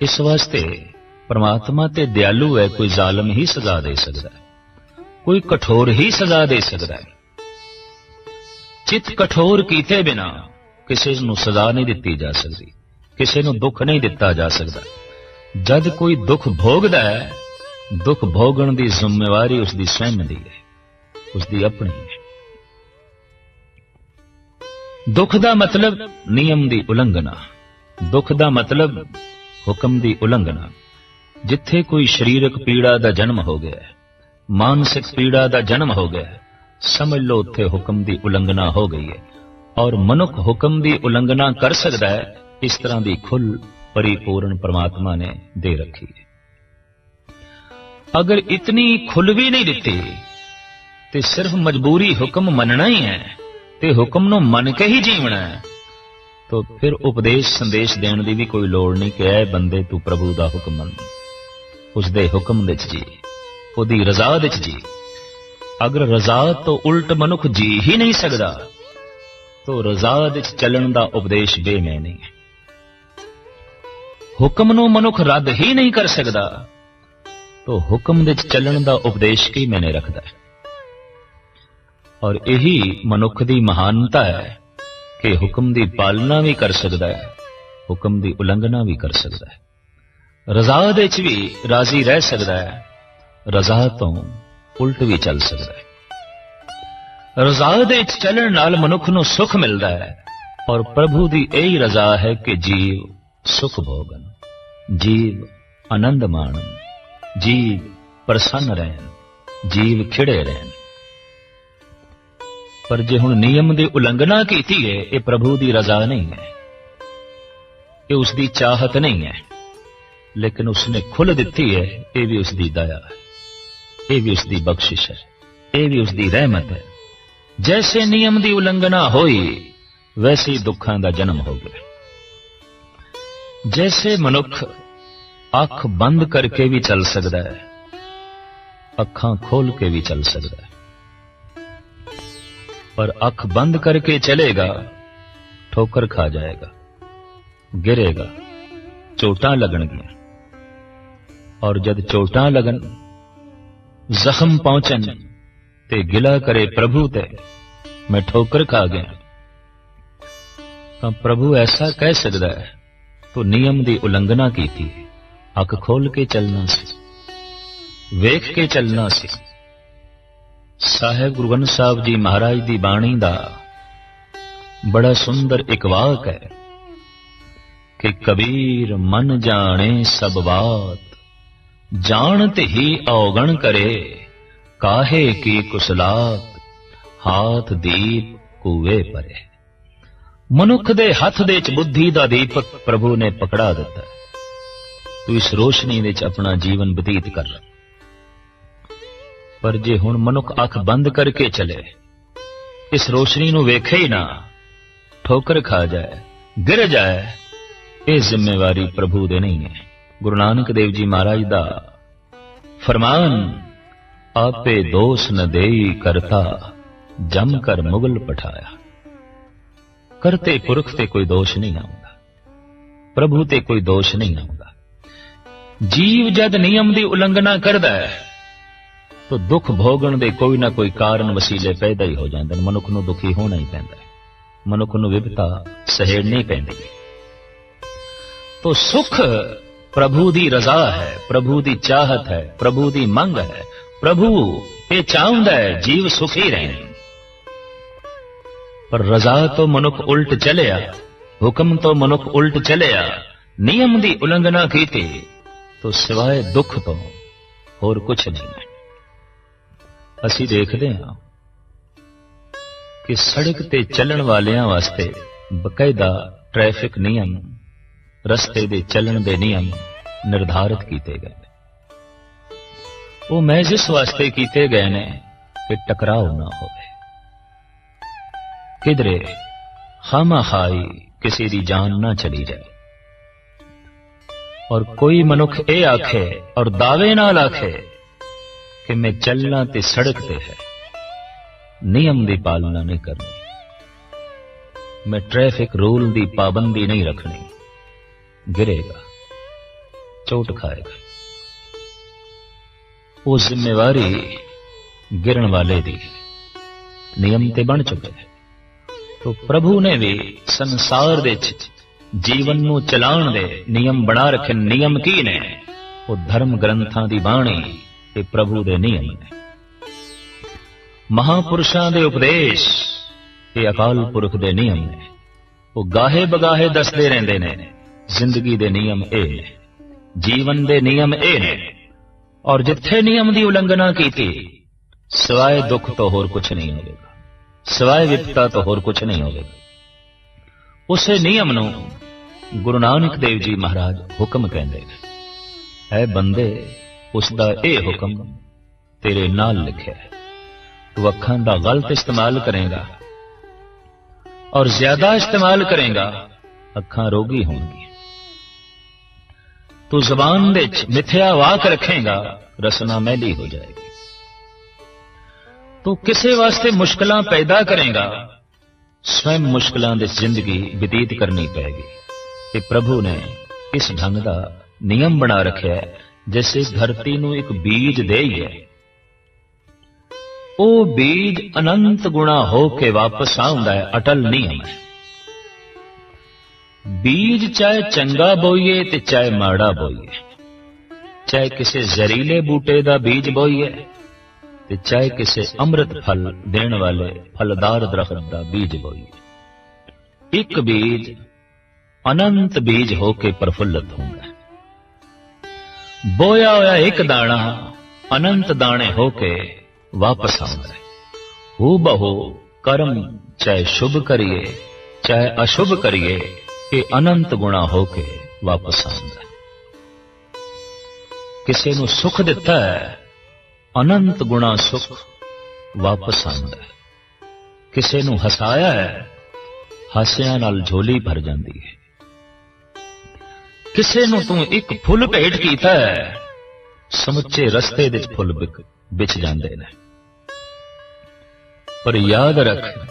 S1: ਇਸ ਵਾਸਤੇ ਪਰਮਾਤਮਾ ਤੇ ਦਿਆਲੂ ਹੈ, ਕੋਈ ਜ਼ਾਲਮ ਹੀ ਸਜ਼ਾ ਦੇ ਸਕਦਾ ਹੈ, ਕੋਈ ਕਠੋਰ ਹੀ ਸਜ਼ਾ ਦੇ ਸਕਦਾ ਹੈ। ਚਿਤ ਕਠੋਰ ਕੀਤੇ ਬਿਨਾ ਕਿਸੇ ਨੂੰ ਸਜ਼ਾ ਨਹੀਂ ਦਿੱਤੀ ਜਾ ਸਕਦੀ, ਕਿਸੇ ਨੂੰ ਦੁੱਖ ਨਹੀਂ ਦਿੱਤਾ ਜਾ ਸਕਦਾ। ਜਦ ਕੋਈ ਦੁੱਖ ਭੋਗਦਾ ਹੈ, ਦੁੱਖ ਭੋਗਣ ਦੀ ਜ਼ਿੰਮੇਵਾਰੀ ਉਸ ਦੀ ਸਵੈਮ ਦੀ ਹੈ ਉਸ ਦੀ ਆਪਣੀ ਹੈ। ਦੁੱਖ ਦਾ ਮਤਲਬ ਨਿਯਮ ਦੀ ਉਲੰਘਣਾ, ਦੁੱਖ ਦਾ ਮਤਲਬ ਹੁਕਮ ਦੀ ਉਲੰਘਣਾ। ਜਿੱਥੇ ਕੋਈ ਸਰੀਰਕ ਪੀੜਾ ਦਾ ਜਨਮ ਹੋ ਗਿਆ ਹੈ, ਮਾਨਸਿਕ ਪੀੜਾ ਦਾ ਜਨਮ ਹੋ ਗਿਆ ਹੈ ਸਮਝ ਲਓ ਉੱਥੇ ਹੁਕਮ ਦੀ ਉਲੰਘਣਾ ਹੋ ਗਈ ਹੈ। ਔਰ ਮਨੁੱਖ ਹੁਕਮ ਦੀ ਉਲੰਘਣਾ ਕਰ ਸਕਦਾ ਹੈ, ਇਸ ਤਰ੍ਹਾਂ ਦੀ ਖੁੱਲ ਪਰਿਪੂਰਨ ਪ੍ਰਮਾਤਮਾ ਨੇ ਦੇ ਰੱਖੀ ਹੈ। ਅਗਰ ਇਤਨੀ ਖੁੱਲ ਵੀ ਨਹੀਂ ਦਿੱਤੀ, ਤੇ ਸਿਰਫ ਮਜਬੂਰੀ ਹੁਕਮ ਮੰਨਣਾ ਹੀ ਹੈ, ਤੇ ਹੁਕਮ ਨੂੰ ਮੰਨ ਕੇ ਹੀ ਜੀਵਣਾ ਹੈ, ਤੋ ਫਿਰ ਉਪਦੇਸ਼ ਸੰਦੇਸ਼ ਦੇਣ ਦੀ ਵੀ ਕੋਈ ਲੋੜ ਨਹੀਂ ਕਿ ਐ ਬੰਦੇ ਤੂੰ ਪ੍ਰਭੂ ਦਾ ਹੁਕਮ ਮੰਨ। ਉਸ ਦੇ ਹੁਕਮ ਵਿੱਚ ਜੀ, ਉਹਦੀ ਰਜ਼ਾ ਵਿੱਚ ਜੀ। ਅਗਰ ਰਜ਼ਾ ਤੋਂ ਉਲਟ ਮਨੁੱਖ ਜੀ ਹੀ ਨਹੀਂ ਸਕਦਾ, ਤੋ ਰਜ਼ਾ ਵਿੱਚ ਚੱਲਣ ਦਾ ਉਪਦੇਸ਼ ਬੇਮੈਨੀ ਹੈ। ਹੁਕਮ ਨੂੰ ਮਨੁੱਖ ਰੱਦ ਹੀ ਨਹੀਂ ਕਰ ਸਕਦਾ, ਤੋ ਹੁਕਮ ਵਿੱਚ ਚੱਲਣ ਦਾ ਉਪਦੇਸ਼ ਕੀ ਮੈਨੇ ਰੱਖਦਾ ਹੈ? ਔਰ ਇਹੀ ਮਨੁੱਖ ਦੀ ਮਹਾਨਤਾ ਹੈ ਕਿ ਹੁਕਮ ਦੀ ਪਾਲਣਾ ਵੀ ਕਰ ਸਕਦਾ ਹੈ, ਹੁਕਮ ਦੀ ਉਲੰਘਣਾ ਵੀ ਕਰ ਸਕਦਾ ਹੈ। ਰਜ਼ਾ ਦੇ ਵਿੱਚ ਵੀ ਰਾਜ਼ੀ ਰਹਿ ਸਕਦਾ ਹੈ, ਰਜ਼ਾ ਤੋਂ ਉਲਟ ਵੀ ਚੱਲ ਸਕਦਾ ਹੈ। ਰਜ਼ਾ ਦੇ ਵਿੱਚ ਚੱਲਣ ਨਾਲ ਮਨੁੱਖ ਨੂੰ ਸੁਖ ਮਿਲਦਾ ਹੈ, ਔਰ ਪ੍ਰਭੂ ਦੀ ਇਹੀ ਰਜ਼ਾ ਹੈ ਕਿ ਜੀਵ ਸੁਖ ਭੋਗਨ ਜੀਵ ਆਨੰਦ ਮਾਣਨ ਜੀਵ ਪ੍ਰਸੰਨ ਰਹਿਣ, ਜੀਵ ਖਿੜੇ ਰਹਿਣ। ਪਰ ਜੇ ਹੁਣ ਨਿਯਮ ਦੀ ਉਲੰਘਣਾ ਕੀਤੀ ਹੈ, ਇਹ ਪ੍ਰਭੂ ਦੀ ਰਜ਼ਾ ਨਹੀਂ ਹੈ। ਇਹ ਉਸ ਦੀ ਚਾਹਤ ਨਹੀਂ ਹੈ, ਲੇਕਿਨ ਉਸਨੇ ਖੁੱਲ ਦਿੱਤੀ ਹੈ, ਇਹ ਵੀ ਉਸ ਦੀ ਦਇਆ ਹੈ। ਇਹ ਵੀ ਉਸਦੀ ਬਖਸ਼ਿਸ਼ ਹੈ, ਇਹ ਵੀ ਉਸਦੀ ਰਹਿਮਤ ਹੈ। ਜੈਸੇ ਨਿਯਮ ਦੀ ਉਲੰਘਣਾ ਹੋਈ, ਵੈਸੇ ਦੁੱਖਾਂ ਦਾ ਜਨਮ ਹੋ ਗਿਆ। ਜੈਸੇ ਮਨੁੱਖ ਅੱਖ ਬੰਦ ਕਰਕੇ ਵੀ ਚੱਲ ਸਕਦਾ ਹੈ, ਅੱਖਾਂ ਖੋਲ ਕੇ ਵੀ ਚੱਲ ਸਕਦਾ ਹੈ। ਪਰ ਅੱਖ ਬੰਦ ਕਰਕੇ ਚਲੇਗਾ, ਠੋਕਰ ਖਾ ਜਾਏਗਾ, ਗਿਰੇਗਾ, ਚੋਟਾਂ ਲੱਗਣਗੀਆਂ। ਔਰ ਜਦ ਚੋਟਾਂ ਲੱਗਣ ਜ਼ਖਮ ਪਹੁੰਚਣ ਤੇ ਗਿਲਾ ਕਰੇ ਪ੍ਰਭੂ ਤੇ। ਮੈਂ ਠੋਕਰ ਖਾ ਗਿਆ। ਤਾਂ ਪ੍ਰਭੂ ਐਸਾ ਕਹਿ ਸਕਦਾ ਹੈ, ਤੋ ਨਿਯਮ ਦੀ ਉਲੰਘਣਾ ਕੀਤੀ। ਅੱਖ ਖੋਲ ਕੇ ਚੱਲਣਾ ਸੀ। ਵੇਖ ਕੇ ਚੱਲਣਾ ਸੀ। ਸਾਹਿਬ ਗੁਰੂ ਗ੍ਰੰਥ ਸਾਹਿਬ ਜੀ ਮਹਾਰਾਜ ਦੀ ਬਾਣੀ ਦਾ ਬੜਾ ਸੁੰਦਰ ਇੱਕ ਵਾਕ ਹੈ ਕਿ ਕਬੀਰ ਮਨ ਜਾਣੇ ਸਭ ਬਾਤ। ਜਾਣਤ ਹੀ ਔਗਣ ਕਰੇ, ਕਾਹੇ ਕੀ ਕੁਸਲਾਤ, ਹਾਥ ਦੀਪ ਕੂਵੇ ਪਰੇ। ਮਨੁੱਖ ਦੇ ਹੱਥ ਦੇ ਵਿੱਚ ਬੁੱਧੀ ਦਾ ਦੀਪਕ ਪ੍ਰਭੂ ਨੇ ਪਕੜਾ ਦਿੱਤਾ। ਤੂੰ ਇਸ ਰੋਸ਼ਨੀ ਵਿੱਚ ਆਪਣਾ ਜੀਵਨ ਬਤੀਤ ਕਰ ਪਰ ਜੇ ਹੁਣ ਮਨੁੱਖ ਅੱਖ ਬੰਦ ਕਰਕੇ ਚਲੇ, ਇਸ ਰੋਸ਼ਨੀ ਨੂੰ ਵੇਖੇ ਹੀ ਨਾ, ਠੋਕਰ ਖਾ ਜਾਏ, ਗਿਰ ਜਾਏ, ਇਹ ਜ਼ਿੰਮੇਵਾਰੀ ਪ੍ਰਭੂ ਦੇ ਨਹੀਂ ਹੈ। ਗੁਰੂ ਨਾਨਕ ਦੇਵ ਜੀ ਮਹਾਰਾਜ ਦਾ ਫਰਮਾਨ, ਆਪੇ ਦੋਸ ਨ ਦੇਈ ਕਰਤਾ, ਜਮ ਕਰ ਮੁਗਲ ਪਠਾਇਆ। ਕਰਤੇ ਪੁਰਖ ਤੇ ਕੋਈ ਦੋਸ਼ ਨਹੀਂ ਆਉਂਦਾ, ਪ੍ਰਭੂ ਤੇ ਕੋਈ ਦੋਸ਼ ਨਹੀਂ ਆਉਂਦਾ। ਜੀਵ ਜਦ ਨਿਯਮ ਦੀ ਉਲੰਘਣਾ ਕਰਦਾ ਹੈ, ਤੋ ਦੁੱਖ ਭੋਗਣ ਦੇ ਕੋਈ ਨਾ ਕੋਈ ਕਾਰਨ ਵਸੀਲੇ ਪੈਦਾ ਹੀ ਹੋ ਜਾਂਦੇ ਨੇ, ਮਨੁੱਖ ਨੂੰ ਦੁਖੀ ਹੋਣਾ ਹੀ ਪੈਂਦਾ ਹੈ। ਮਨੁੱਖ ਨੂੰ ਵਿਪਤਾ ਸਹਿੜਨੀ ਪੈਂਦੀ ਹੈ। ਤੋ ਸੁਖ ਪ੍ਰਭੂ ਦੀ ਰਜ਼ਾ ਹੈ ਪ੍ਰਭੂ ਦੀ ਚਾਹਤ ਹੈ ਪ੍ਰਭੂ ਦੀ ਮੰਗ ਹੈ ਪ੍ਰਭੂ ਇਹ ਚਾਹੁੰਦਾ ਹੈ ਜੀਵ ਸੁਖੀ ਰਹਿਣ ਪਰ ਰਜ਼ਾ ਤੋਂ ਮਨੁੱਖ ਉਲਟ ਚਲਿਆ ਹੁਕਮ ਤੋਂ ਮਨੁੱਖ ਉਲਟ ਚੱਲਿਆ ਨਿਯਮ ਦੀ ਉਲੰਘਣਾ ਕੀਤੀ ਤੋ ਸਿਵਾਏ ਦੁੱਖ ਤੋਂ ਹੋਰ ਕੁਝ ਨਹੀਂ ਅਸੀਂ ਦੇਖਦੇ ਹਾਂ ਕਿ ਸੜਕ ਤੇ ਚੱਲਣ ਵਾਲਿਆਂ ਵਾਸਤੇ ਬਕਾਇਦਾ ਟ੍ਰੈਫਿਕ ਨਿਯਮ ਰਸਤੇ ਦੇ ਚੱਲਣ ਦੇ ਨਿਯਮ ਨਿਰਧਾਰਿਤ ਕੀਤੇ ਗਏ ਨੇ। ਉਹ ਮਹਿਜ਼ ਇਸ ਵਾਸਤੇ ਕੀਤੇ ਗਏ ਨੇ ਕਿ ਟਕਰਾਓ ਨਾ ਹੋਵੇ। ਕਿਧਰੇ ਖਾਮਾ ਖਾਈ ਕਿਸੇ ਦੀ ਜਾਨ ਨਾ ਚਲੀ ਜਾਏ। ਔਰ ਕੋਈ ਮਨੁੱਖ ਇਹ ਆਖੇ ਔਰ ਦਾਅਵੇ ਨਾਲ ਆਖੇ ਕਿ ਮੈਂ ਚੱਲਣਾ ਤੇ ਸੜਕ ਤੇ ਹੈ। ਨਿਯਮ ਦੀ ਪਾਲਣਾ ਨਹੀਂ ਕਰਨੀ। ਮੈਂ ਟ੍ਰੈਫਿਕ ਰੂਲ ਦੀ ਪਾਬੰਦੀ ਨਹੀਂ ਰੱਖਣੀ। ਗਿਰੇਗਾ ਚੋਟ ਖਾਏਗਾ। ਉਹ ਜ਼ਿੰਮੇਵਾਰੀ ਗਿਰਨ ਵਾਲੇ ਦੀ ਨਿਯਮ ਤੇ ਬਣ ਚੁੱਕੇ ਹੈ। ਤੋ ਪ੍ਰਭੂ ਨੇ ਵੀ ਸੰਸਾਰ ਵਿੱਚ ਜੀਵਨ ਨੂੰ ਚਲਾਉਣ ਦੇ ਨਿਯਮ ਬਣਾ ਰੱਖੇ। ਨਿਯਮ ਕੀ ਨੇ? ਉਹ ਧਰਮ ਗ੍ਰੰਥਾਂ ਦੀ ਬਾਣੀ ਇਹ ਪ੍ਰਭੂ ਦੇ ਨਿਯਮ ਨੇ। ਮਹਾਪੁਰਸ਼ਾਂ ਦੇ ਉਪਦੇਸ਼ ਇਹ ਅਕਾਲ ਪੁਰਖ ਦੇ ਨਿਯਮ ਨੇ। ਉਹ ਗਾਹੇ ਬਗਾਹੇ ਦੱਸਦੇ ਰਹਿੰਦੇ ਨੇ। ਜ਼ਿੰਦਗੀ ਦੇ ਨਿਯਮ ਇਹ ਨੇ, ਜੀਵਨ ਦੇ ਨਿਯਮ ਇਹ ਨੇ। ਔਰ ਜਿੱਥੇ ਨਿਯਮ ਦੀ ਉਲੰਘਣਾ ਕੀਤੀ, ਸਿਵਾਏ ਦੁੱਖ ਤੋਂ ਹੋਰ ਕੁਝ ਨਹੀਂ ਹੋਵੇਗਾ, ਸਿਵਾਏ ਵਿਪਤਾ ਤੋਂ ਹੋਰ ਕੁਝ ਨਹੀਂ ਹੋਵੇਗਾ। ਉਸੇ ਨਿਯਮ ਨੂੰ ਗੁਰੂ ਨਾਨਕ ਦੇਵ ਜੀ ਮਹਾਰਾਜ ਹੁਕਮ ਕਹਿੰਦੇ ਨੇ। ਐ ਬੰਦੇ, ਉਸ ਦਾ ਇਹ ਹੁਕਮ ਤੇਰੇ ਨਾਲ ਲਿਖਿਆ ਹੈ। ਤੂੰ ਅੱਖਾਂ ਦਾ ਗਲਤ ਇਸਤੇਮਾਲ ਕਰੇਗਾ, ਔਰ ਜ਼ਿਆਦਾ ਇਸਤੇਮਾਲ ਕਰੇਗਾ, ਅੱਖਾਂ ਰੋਗੀ ਹੋਣਗੀਆਂ। ਤੂੰ ਜ਼ਬਾਨ ਵਿੱਚ ਮਿੱਥਿਆ ਵਾਕ ਰੱਖੇਗਾ, ਰਸਨਾ ਮਹਿਲੀ ਹੋ ਜਾਏਗੀ। ਤੂੰ ਕਿਸੇ ਵਾਸਤੇ ਮੁਸ਼ਕਲਾਂ ਪੈਦਾ ਕਰੇਗਾ ਸਵੈਮ ਮੁਸ਼ਕਲਾਂ ਦੀ ਜ਼ਿੰਦਗੀ ਬਤੀਤ ਕਰਨੀ ਪਏਗੀ। ਤੇ ਪ੍ਰਭੂ ਨੇ ਇਸ ਢੰਗ ਦਾ ਨਿਯਮ ਬਣਾ ਰੱਖਿਆ ਜਿਸ ਇਸ ਧਰਤੀ ਨੂੰ ਇੱਕ ਬੀਜ ਦੇਈ ਹੈ। ਉਹ ਬੀਜ ਅਨੰਤ ਗੁਣਾ ਹੋ ਕੇ ਵਾਪਸ ਆਉਂਦਾ ਹੈ, ਅਟਲ ਨਿਯਮ ਹੈ ਬੀਜ ਚਾਹੇ ਚੰਗਾ ਬੋਈਏ ਤੇ ਚਾਹੇ ਮਾੜਾ ਬੋਈਏ ਚਾਹੇ ਕਿਸੇ ਜ਼ਹਿਰੀਲੇ ਬੂਟੇ ਦਾ ਬੀਜ ਬੋਈਏ ਤੇ ਚਾਹੇ ਕਿਸੇ ਅੰਮ੍ਰਿਤ ਫਲ ਦੇਣ ਵਾਲੇ ਫਲਦਾਰ ਦਰਖਤ ਦਾ ਬੀਜ ਬੋਈਏ ਇੱਕ ਬੀਜ ਅਨੰਤ ਬੀਜ ਹੋ ਕੇ ਪ੍ਰਫੁੱਲਤ ਹੁੰਦਾ ਹੈ ਬੋਇਆ ਹੋਇਆ ਇੱਕ ਦਾਣਾ ਅਨੰਤ ਦਾਣੇ ਹੋ ਕੇ ਵਾਪਸ ਆਉਂਦਾ ਹੈ ਹੂ ਬਹੂ ਕਰਮ ਚਾਹੇ ਸ਼ੁਭ ਕਰੀਏ ਚਾਹੇ ਅਸ਼ੁਭ ਕਰੀਏ ਇਹ ਅਨੰਤ ਗੁਣਾ ਹੋ ਕੇ ਵਾਪਸ ਆਉਂਦਾ ਹੈ। ਕਿਸੇ ਨੂੰ ਸੁਖ ਦਿੱਤਾ ਹੈ, ਅਨੰਤ ਗੁਣਾ ਸੁਖ ਵਾਪਸ ਆਉਂਦਾ ਹੈ। ਕਿਸੇ ਨੂੰ ਹਸਾਇਆ ਹੈ, ਹਾਸਿਆਂ ਨਾਲ ਝੋਲੀ ਭਰ ਜਾਂਦੀ ਹੈ। ਕਿਸੇ ਨੂੰ ਤੂੰ ਇੱਕ ਫੁੱਲ ਭੇਟ ਕੀਤਾ ਹੈ, ਸਮੁੱਚੇ ਰਸਤੇ ਦੇ ਫੁੱਲ ਵਿਕ ਵਿਚ ਜਾਂਦੇ ਨੇ। ਪਰ ਯਾਦ ਰੱਖ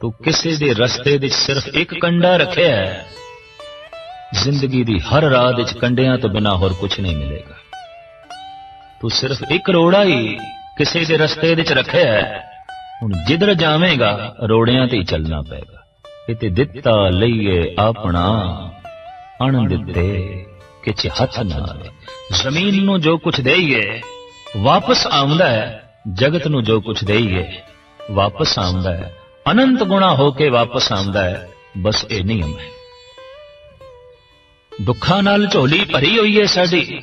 S1: ਤੂੰ ਕਿਸੇ ਦੇ ਰਸਤੇ ਵਿੱਚ ਸਿਰਫ ਇੱਕ ਕੰਡਾ ਰੱਖਿਆ ਹੈ। ਜ਼ਿੰਦਗੀ ਦੀ ਹਰ ਰਾਹ ਵਿੱਚ ਕੰਡਿਆਂ ਤੋਂ ਬਿਨਾ ਹੋਰ ਕੁਝ ਨਹੀਂ ਮਿਲੇਗਾ। ਤੂੰ ਸਿਰਫ ਇੱਕ ਰੋੜਾ ਹੀ ਕਿਸੇ ਦੇ ਰਸਤੇ ਵਿੱਚ ਰੱਖਿਆ ਹੈ। ਹੁਣ ਜਿੱਧਰ ਜਾਵੇਂਗਾ, ਰੋੜਿਆਂ ਤੇ ਹੀ ਚੱਲਣਾ ਪਏਗਾ। ਇਹ ਤੇ ਦਿੱਤਾ ਲਈਏ ਆਪਣਾ ਅਣ ਦਿੱਤੇ ਕਿਛ ਹੱਥ ਨਾ ਆਵੇ ਜ਼ਮੀਨ ਨੂੰ ਜੋ ਕੁਝ ਦੇਈਏ, ਵਾਪਸ ਆਉਂਦਾ ਹੈ। ਜਗਤ ਨੂੰ ਜੋ ਕੁਝ ਦੇਈਏ, ਵਾਪਸ ਆਉਂਦਾ ਹੈ। ਅਨੰਤ ਗੁਣਾ ਹੋ ਕੇ ਵਾਪਸ ਆਉਂਦਾ ਹੈ, ਬਸ ਇਹ ਨਿਯਮ ਹੈ। ਦੁੱਖਾਂ ਨਾਲ ਝੋਲੀ ਭਰੀ ਹੋਈ ਹੈ ਸਾਡੀ,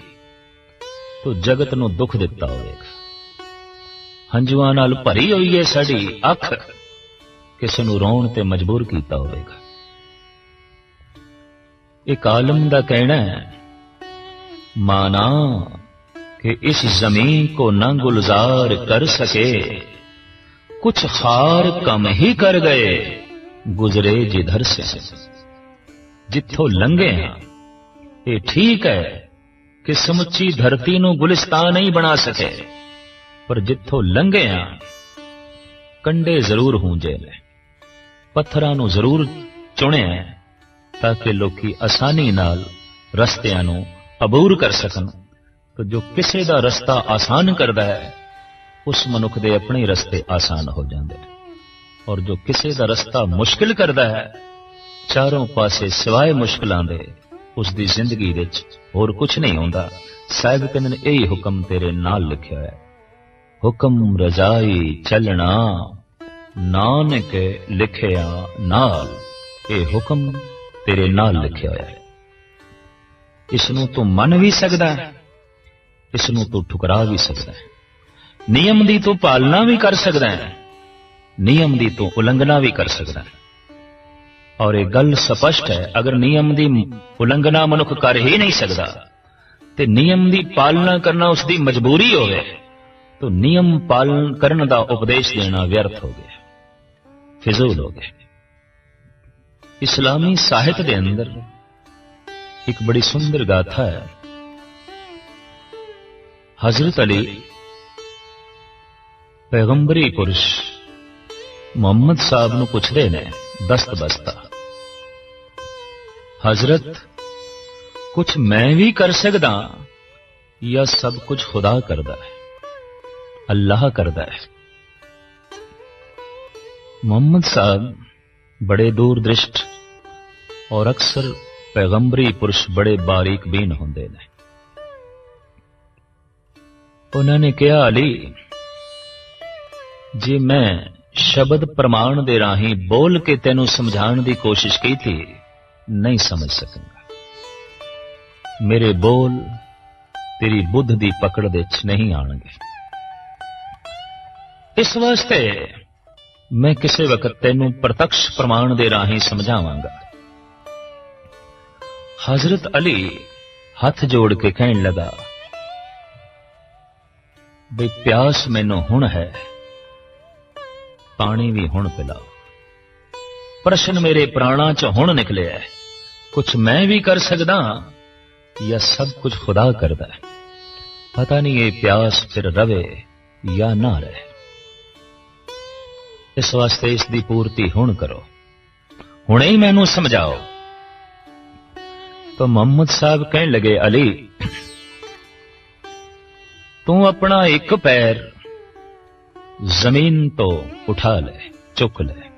S1: ਤੋ ਜਗਤ ਨੂੰ ਦੁੱਖ ਦਿੱਤਾ ਹੋਵੇਗਾ। ਹੰਝੂਆਂ ਨਾਲ ਭਰੀ ਹੋਈ ਹੈ ਸਾਡੀ ਅੱਖ, ਕਿਸੇ ਨੂੰ ਰੋਣ ਤੇ ਮਜਬੂਰ ਕੀਤਾ ਹੋਵੇਗਾ। ਇੱਕ ਆਲਮ ਦਾ ਕਹਿਣਾ ਹੈ, ਮਾਨਾ ਕਿ ਇਸ ਜ਼ਮੀਨ ਕੋ ਨਾ ਗੁਲਜ਼ਾਰ ਕਰ ਸਕੇ। कुछ खार कम ही कर गए गुजरे जिधर से जिथों लंघे हैं ये ठीक है कि समुची धरती ਨੂੰ ਗੁਲਿਸਤਾਨ ਨਹੀਂ ਬਣਾ ਸਕੇ ਪਰ ਜਿੱਥੋਂ ਲੰਘੇ ਆ ਕੰਡੇ ਜ਼ਰੂਰ ਹੁੰਜੇ ਨੇ ਪੱਥਰਾਂ ਨੂੰ ਜ਼ਰੂਰ ਚੁਣਿਆ ਤਾਂ ਕਿ ਲੋਕੀ ਆਸਾਨੀ ਨਾਲ ਰਸਤਿਆਂ ਨੂੰ ਅਬੂਰ ਕਰ ਸਕਣ ਤਾਂ ਜੋ ਕਿਸੇ ਦਾ ਰਸਤਾ ਆਸਾਨ ਕਰਦਾ ਹੈ ਉਸ ਮਨੁੱਖ ਦੇ ਆਪਣੇ ਰਸਤੇ ਆਸਾਨ ਹੋ ਜਾਂਦੇ ਨੇ। ਔਰ ਜੋ ਕਿਸੇ ਦਾ ਰਸਤਾ ਮੁਸ਼ਕਿਲ ਕਰਦਾ ਹੈ, ਚਾਰੋਂ ਪਾਸੇ ਸਿਵਾਏ ਮੁਸ਼ਕਲਾਂ ਦੇ ਉਸ ਦੀ ਜ਼ਿੰਦਗੀ ਵਿੱਚ ਹੋਰ ਕੁਝ ਨਹੀਂ ਹੁੰਦਾ। ਸਾਹਿਬ ਕਹਿੰਦੇ ਨੇ, ਇਹ ਹੁਕਮ ਤੇਰੇ ਨਾਲ ਲਿਖਿਆ ਹੈ। ਹੁਕਮ ਰਜ਼ਾਈ ਚੱਲਣਾ, ਨਾਨਕ ਲਿਖਿਆ ਨਾਲ, ਇਹ ਹੁਕਮ ਤੇਰੇ ਨਾਲ ਲਿਖਿਆ ਹੋਇਆ ਹੈ। ਇਸ ਨੂੰ ਤੂੰ ਮੰਨ ਵੀ ਸਕਦਾ ਹੈ, ਇਸ ਨੂੰ ਤੂੰ ਠੁਕਰਾ ਵੀ ਸਕਦਾ ਹੈ। ਨਿਯਮ ਦੀ ਤੂੰ ਪਾਲਣਾ ਵੀ ਕਰ ਸਕਦਾ ਹੈ, ਨਿਯਮ ਦੀ ਤੂੰ ਉਲੰਘਣਾ ਵੀ ਕਰ ਸਕਦਾ ਹੈ। ਔਰ ਇਹ ਗੱਲ ਸਪਸ਼ਟ ਹੈ, ਅਗਰ ਨਿਯਮ ਦੀ ਉਲੰਘਣਾ ਮਨੁੱਖ ਕਰ ਹੀ ਨਹੀਂ ਸਕਦਾ, ਤੇ ਨਿਯਮ ਦੀ ਪਾਲਣਾ ਕਰਨਾ ਉਸ ਦੀ ਮਜਬੂਰੀ ਹੋਵੇ, ਤਾਂ ਨਿਯਮ ਪਾਲਣ ਕਰਨ ਦਾ ਉਪਦੇਸ਼ ਦੇਣਾ ਵਿਅਰਥ ਹੋ ਗਿਆ, ਫਿਜ਼ੂਲ ਹੋ ਗਿਆ। ਇਸਲਾਮੀ ਸਾਹਿਤ ਦੇ ਅੰਦਰ ਇੱਕ ਬੜੀ ਸੁੰਦਰ ਗਾਥਾ ਹੈ। ਹਜ਼ਰਤ ਅਲੀ ਪੈਗੰਬਰੀ ਪੁਰਸ਼ ਮੁਹੰਮਦ ਸਾਹਿਬ ਨੂੰ ਪੁੱਛਦੇ ਨੇ, ਦਸਤ ਬਸਤਾ। ਹਜ਼ਰਤ ਕੁਝ ਮੈਂ ਵੀ ਕਰ ਸਕਦਾ ਜਾਂ ਸਭ ਕੁਝ ਖੁਦਾ ਕਰਦਾ ਹੈ, ਅੱਲਾਹ ਕਰਦਾ ਹੈ? ਮੁਹੰਮਦ ਸਾਹਿਬ ਬੜੇ ਦੂਰਦ੍ਰਿਸ਼ਟ ਔਰ ਅਕਸਰ ਪੈਗੰਬਰੀ ਪੁਰਸ਼ ਬੜੇ ਬਾਰੀਕ ਬੀਨ ਹੁੰਦੇ ਨੇ। ਉਹਨਾਂ ਨੇ ਕਿਹਾ, ਅਲੀ ਜੇ ਮੈਂ ਸ਼ਬਦ ਪ੍ਰਮਾਣ ਦੇ ਰਾਹੀਂ ਬੋਲ ਕੇ ਤੈਨੂੰ ਸਮਝਾਉਣ ਦੀ ਕੋਸ਼ਿਸ਼ ਕੀਤੀ, ਨਹੀਂ ਸਮਝ ਸਕਾਂਗਾ। ਮੇਰੇ ਬੋਲ ਤੇਰੀ ਬੁੱਧ ਦੀ ਪਕੜ ਦੇ ਵਿੱਚ ਨਹੀਂ ਆਣਗੇ ਇਸ ਵਾਸਤੇ ਮੈਂ ਕਿਸੇ ਵਕਤ ਤੈਨੂੰ ਪ੍ਰਤੱਖ ਪ੍ਰਮਾਣ ਦੇ ਰਾਹੀਂ ਸਮਝਾਵਾਂਗਾ। ਹਜ਼ਰਤ ਅਲੀ ਹੱਥ ਜੋੜ ਕੇ ਕਹਿਣ ਲਗਾ, ਬਈ ਪਿਆਸ ਮੈਨੂੰ ਹੁਣ ਹੈ। ਪਾਣੀ ਵੀ ਹੁਣ ਪਿਲਾਓ ਪ੍ਰਸ਼ਨ ਮੇਰੇ ਪ੍ਰਾਣਾਂ ਚ ਹੁਣ ਨਿਕਲਿਆ ਹੈ ਕੁਛ ਮੈਂ ਵੀ ਕਰ ਸਕਦਾ ਜਾਂ ਸਭ ਕੁਝ ਖੁਦਾ ਕਰਦਾ ਹੈ ਪਤਾ ਨਹੀਂ ਇਹ ਪਿਆਸ ਫਿਰ ਰਵੇ ਜਾਂ ਨਾ ਰਹੇ ਇਸ ਵਾਸਤੇ ਇਸ ਦੀ ਪੂਰਤੀ ਹੁਣ ਕਰੋ। ਹੁਣੇ ਹੀ ਮੈਨੂੰ ਸਮਝਾਓ। ਤਾਂ ਮੁਹੰਮਦ ਸਾਹਿਬ ਕਹਿਣ ਲਗੇ, ਅਲੀ, ਤੂੰ ਆਪਣਾ ਇੱਕ ਪੈਰ ਜ਼ਮੀਨ ਤੋਂ ਉਠਾ ਲੈ ਚੁੱਕ ਲੈ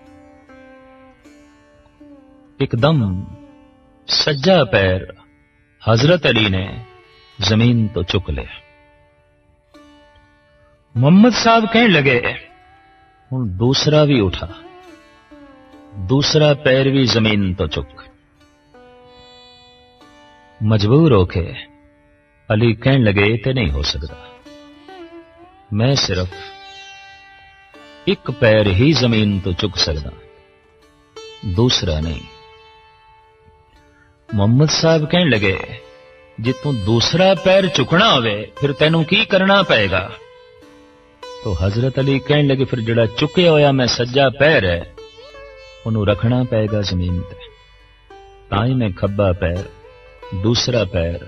S1: ਇੱਕਦਮ ਸੱਜਾ ਪੈਰ ਹਜ਼ਰਤ ਅਲੀ ਨੇ ਜ਼ਮੀਨ ਤੋਂ ਚੁੱਕ ਲਿਆ ਮੁਹੰਮਦ ਸਾਹਿਬ ਕਹਿਣ ਲਗੇ ਹੁਣ ਦੂਸਰਾ ਵੀ ਉਠਾ ਦੂਸਰਾ ਪੈਰ ਵੀ ਜ਼ਮੀਨ ਤੋਂ ਚੁੱਕ ਮਜਬੂਰ ਹੋ ਕੇ ਅਲੀ ਕਹਿਣ ਲਗੇ ਇਹ ਤੇ ਨਹੀਂ ਹੋ ਸਕਦਾ ਮੈਂ ਸਿਰਫ ਇੱਕ ਪੈਰ ਹੀ ਜ਼ਮੀਨ ਤੋਂ ਚੁੱਕ ਸਕਦਾ ਦੂਸਰਾ ਨਹੀਂ। ਮੁਹੰਮਦ ਸਾਹਿਬ ਕਹਿਣ ਲਗੇ, ਜੇ ਤੂੰ ਦੂਸਰਾ ਪੈਰ ਚੁੱਕਣਾ ਹੋਵੇ, ਫਿਰ ਤੈਨੂੰ ਕੀ ਕਰਨਾ ਪਏਗਾ? ਤੋ ਹਜ਼ਰਤ ਅਲੀ ਕਹਿਣ ਲਗੇ, ਫਿਰ ਜਿਹੜਾ ਚੁੱਕਿਆ ਹੋਇਆ ਮੈਂ ਸੱਜਾ ਪੈਰ ਹੈ, ਉਹਨੂੰ ਰੱਖਣਾ ਪਏਗਾ ਜ਼ਮੀਨ ਤੇ। ਤਾਂ ਹੀ ਮੈਂ ਖੱਬਾ ਪੈਰ, ਦੂਸਰਾ ਪੈਰ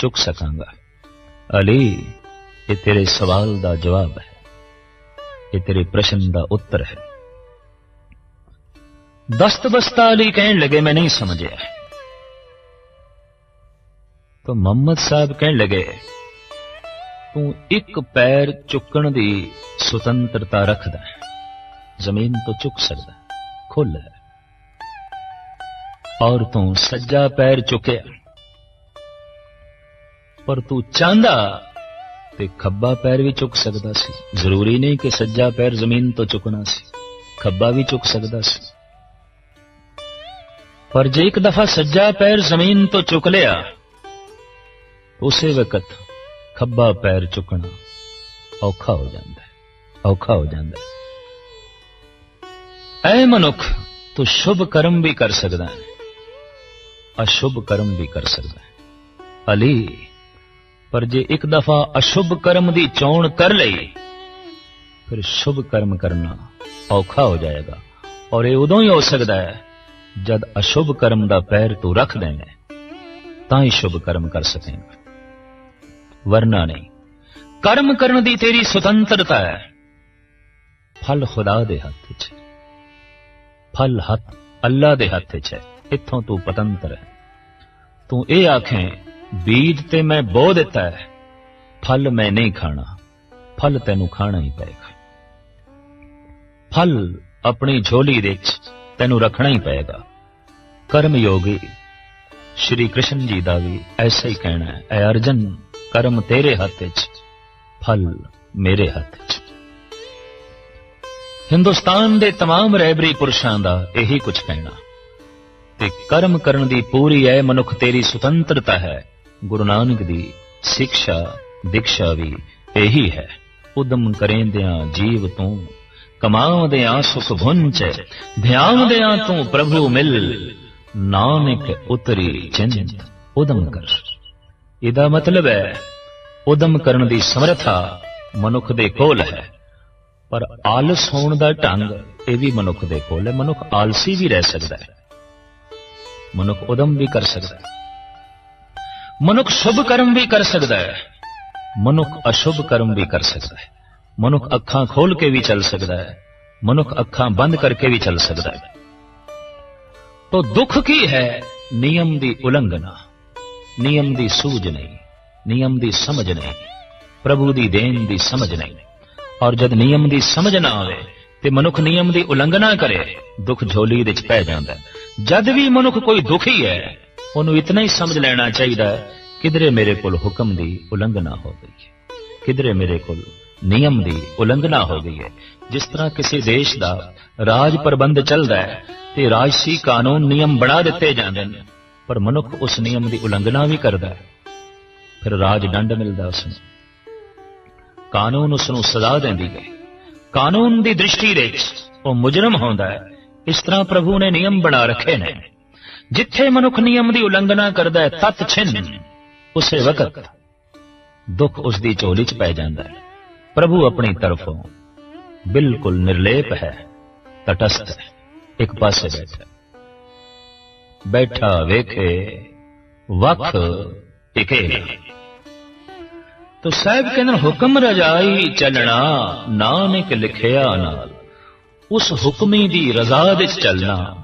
S1: ਚੁੱਕ ਸਕਾਂਗਾ। ਅਲੀ, ਇਹ ਤੇਰੇ ਸਵਾਲ ਦਾ ਜਵਾਬ ਹੈ। ਇਹ ਤੇਰੇ ਪ੍ਰਸ਼ਨ ਦਾ ਉੱਤਰ ਹੈ। ਦਸਤ ਬਸਤਾ ਅਲੀ ਕਹਿਣ ਲਗੇ, ਮੈਂ ਨਹੀਂ ਸਮਝਿਆ। ਤਾਂ ਮੁਹੰਮਦ ਸਾਹਿਬ ਕਹਿਣ ਲਗੇ, ਤੂੰ ਇੱਕ ਪੈਰ ਚੁੱਕਣ ਦੀ ਸੁਤੰਤਰਤਾ ਰੱਖਦਾ ਹੈ। ਜ਼ਮੀਨ ਤੋਂ ਚੁੱਕ ਸਕਦਾ ਖੁੱਲ ਹੈ। ਔਰ ਤੂੰ ਸੱਜਾ ਪੈਰ ਚੁੱਕਿਆ। ਪਰ ਤੂੰ ਚਾਹੁੰਦਾ ਤੇ ਖੱਬਾ ਪੈਰ ਵੀ ਚੁੱਕ ਸਕਦਾ ਸੀ। ਜ਼ਰੂਰੀ ਨਹੀਂ ਕਿ ਸੱਜਾ ਪੈਰ ਜ਼ਮੀਨ ਤੋਂ ਚੁੱਕਣਾ ਸੀ। ਖੱਬਾ ਵੀ ਚੁੱਕ ਸਕਦਾ ਸੀ। ਪਰ ਜੇ ਇੱਕ ਦਫਾ ਸੱਜਾ ਪੈਰ ਜ਼ਮੀਨ ਤੋਂ ਚੁੱਕ ਲਿਆ, ਉਸੇ ਵਕਤ ਖੱਬਾ ਪੈਰ ਚੁੱਕਣਾ ਔਖਾ ਹੋ ਜਾਂਦਾ ਹੈ। ਔਖਾ ਹੋ ਜਾਂਦਾ ਹੈ। ਐ ਮਨੁੱਖ ਤੂੰ ਸ਼ੁਭ ਕਰਮ ਵੀ ਕਰ ਸਕਦਾ ਹੈ। ਅਸ਼ੁਭ ਕਰਮ ਵੀ ਕਰ ਸਕਦਾ ਹੈ। ਅਲੀ ਪਰ ਜੇ ਇੱਕ ਦਫਾ ਅਸ਼ੁਭ ਕਰਮ ਦੀ ਚੋਣ ਕਰ ਲਈ, ਫਿਰ ਸ਼ੁਭ ਕਰਮ ਕਰਨਾ ਔਖਾ ਹੋ ਜਾਏਗਾ। ਔਰ ਇਹ ਉਦੋਂ ਹੀ ਹੋ ਸਕਦਾ ਹੈ ਜਦ ਅਸ਼ੁਭ ਕਰਮ ਦਾ ਪੈਰ ਤੂੰ ਰੱਖ ਦੇਵੇਂ, ਤਾਂ ਹੀ ਸ਼ੁਭ ਕਰਮ ਕਰ ਸਕੇਂਗਾ। ਵਰਨਾ ਨਹੀਂ, ਕਰਮ ਕਰਨ ਦੀ ਤੇਰੀ ਸੁਤੰਤਰਤਾ ਹੈ। ਫਲ ਖੁਦਾ ਦੇ ਹੱਥ 'ਚ ਫਲ ਹੱਥ ਅੱਲਾ ਦੇ ਹੱਥ 'ਚ ਹੈ। ਇੱਥੋਂ ਤੂੰ ਪਤੰਤਰ ਹੈ। ਤੂੰ ਇਹ ਆਖੇ ਬੀਜ ਤੇ ਮੈਂ ਬੋ ਦਿੱਤਾ ਹੈ ਫਲ ਮੈਂ ਨਹੀਂ ਖਾਣਾ ਫਲ ਤੈਨੂੰ ਖਾਣਾ ਹੀ ਪਏਗਾ ਫਲ ਆਪਣੀ ਝੋਲੀ ਦੇ ਵਿੱਚ ਤੈਨੂੰ ਰੱਖਣਾ ਹੀ ਪਏਗਾ ਕਰਮ ਯੋਗੀ ਸ਼੍ਰੀ ਕ੍ਰਿਸ਼ਨ ਜੀ ਦਾ ਵੀ ਐਸਾ ਹੀ ਕਹਿਣਾ ਹੈ ਐ ਅਰਜਨ ਕਰਮ ਤੇਰੇ ਹੱਥ 'ਚ ਫਲ ਮੇਰੇ ਹੱਥ 'ਚ ਹਿੰਦੁਸਤਾਨ ਦੇ तमाम ਰਹਿਬਰੀ ਪੁਰਸ਼ਾਂ ਦਾ ਇਹੀ ਕੁਝ ਕਹਿਣਾ ਤੇ ਕਰਮ ਕਰਨ ਦੀ ਪੂਰੀ ਐ ਮਨੁੱਖ ਤੇਰੀ ਸੁਤੰਤਰਤਾ ਹੈ ਗੁਰੂ ਨਾਨਕ ਦੀ ਸਿੱਖਿਆ, ਦੀਕਸ਼ਾ ਵੀ ਇਹੀ ਹੈ। ਉਦਮ ਕਰੇਂਦਿਆਂ ਜੀਵ ਤੂੰ ਕਮਾਉਂਦਿਆਂ ਸੁਖ ਭੁੰਚ ਧਿਆਉਂਦਿਆਂ ਤੂੰ ਪ੍ਰਭੂ ਮਿਲ। ਨਾਨਕ ਉਤਰੀ ਚਿੰਤ, ਉਦਮ ਕਰ। ਇਹਦਾ ਮਤਲਬ ਹੈ, ਉਦਮ ਕਰਨ ਦੀ ਸਮਰੱਥਾ ਮਨੁੱਖ ਦੇ ਕੋਲ ਹੈ। ਪਰ ਆਲਸ ਹੋਣ ਦਾ ਢੰਗ ਇਹ ਵੀ ਮਨੁੱਖ ਦੇ ਕੋਲ ਹੈ। ਮਨੁੱਖ ਆਲਸੀ ਵੀ ਰਹਿ ਸਕਦਾ ਹੈ। ਮਨੁੱਖ ਉਦਮ ਵੀ ਕਰ ਸਕਦਾ ਹੈ। ਮਨੁੱਖ ਸ਼ੁਭ ਕਰਮ ਵੀ ਕਰ ਸਕਦਾ ਹੈ। ਮਨੁੱਖ ਅਸ਼ੁਭ ਕਰਮ ਵੀ ਕਰ ਸਕਦਾ ਹੈ। ਮਨੁੱਖ ਅੱਖਾਂ ਖੋਲ ਕੇ ਵੀ ਚੱਲ ਸਕਦਾ ਹੈ। ਮਨੁੱਖ ਅੱਖਾਂ ਬੰਦ ਕਰਕੇ ਵੀ ਚੱਲ ਸਕਦਾ ਹੈ। ਤੋ ਦੁੱਖ ਕੀ ਹੈ? ਨਿਯਮ ਦੀ ਉਲੰਘਣਾ। ਨਿਯਮ ਦੀ ਸੂਝ ਨਹੀਂ। ਨਿਯਮ ਦੀ ਸਮਝ ਨਹੀਂ। ਪ੍ਰਭੂ ਦੀ ਦੇਣ ਦੀ ਸਮਝ ਨਹੀਂ। ਔਰ ਜਦ ਨਿਯਮ ਦੀ ਸਮਝ ਨਾ ਆਵੇ ਤੇ ਮਨੁੱਖ ਨਿਯਮ ਦੀ ਉਲੰਘਣਾ ਕਰੇ, ਦੁੱਖ ਝੋਲੀ ਵਿੱਚ ਪੈ ਜਾਂਦਾ ਜਦ ਵੀ ਮਨੁੱਖ ਕੋਈ ਦੁਖੀ ਹੈ ਉਹਨੂੰ ਇਤਨਾ ਹੀ ਸਮਝ ਲੈਣਾ ਚਾਹੀਦਾ ਹੈ, ਕਿਧਰੇ ਮੇਰੇ ਕੋਲ ਹੁਕਮ ਦੀ ਉਲੰਘਣਾ ਹੋ ਗਈ ਹੈ। ਕਿਧਰੇ ਮੇਰੇ ਕੋਲ ਨਿਯਮ ਦੀ ਉਲੰਘਣਾ ਹੋ ਗਈ ਹੈ। ਜਿਸ ਤਰ੍ਹਾਂ ਕਿਸੇ ਦੇਸ਼ ਦਾ ਰਾਜ ਪ੍ਰਬੰਧ ਚੱਲਦਾ ਹੈ ਤੇ ਰਾਜਸੀ ਕਾਨੂੰਨ ਨਿਯਮ ਬਣਾ ਦਿੱਤੇ ਜਾਂਦੇ ਨੇ, ਪਰ ਮਨੁੱਖ ਉਸ ਨਿਯਮ ਦੀ ਉਲੰਘਣਾ ਵੀ ਕਰਦਾ ਹੈ। ਫਿਰ ਰਾਜ ਡੰਡ ਮਿਲਦਾ ਉਸ ਨੂੰ। ਕਾਨੂੰਨ ਉਸ ਨੂੰ ਸਜ਼ਾ ਦਿੰਦੀ ਹੈ। ਕਾਨੂੰਨ ਦੀ ਦ੍ਰਿਸ਼ਟੀ ਵਿੱਚ ਉਹ ਮੁਜਰਮ ਹੁੰਦਾ ਹੈ। ਇਸ ਤਰ੍ਹਾਂ ਪ੍ਰਭੂ ਨੇ ਨਿਯਮ ਬਣਾ ਰੱਖੇ ਨੇ। ਜਿੱਥੇ ਮਨੁੱਖ ਨਿਯਮ ਦੀ ਉਲੰਘਣਾ ਕਰਦਾ ਹੈ, ਤਤ ਛਿਨ। ਉਸੇ ਵਕਤ ਦੁੱਖ ਉਸ ਦੀ ਝੋਲੀ 'ਚ ਪੈ ਜਾਂਦਾ ਹੈ। ਪ੍ਰਭੂ ਆਪਣੀ ਤਰਫੋਂ ਬਿਲਕੁਲ ਨਿਰਲੇਪ ਹੈ, ਤਟਸਥ ਹੈ ਇੱਕ ਪਾਸੇ ਬੈਠਾ। ਬੈਠਾ ਵੇਖੇ, ਵਖ ਟਿਕੇ ਤੋ ਸਾਹਿਬ ਕਹਿੰਦੇ, ਹੁਕਮ ਰਜਾਈ ਚੱਲਣਾ, ਨਾਨਕ ਲਿਖਿਆ ਨਾਲ, ਉਸ ਹੁਕਮੀ ਦੀ ਰਜ਼ਾ ਦੇ ਚੱਲਣਾ।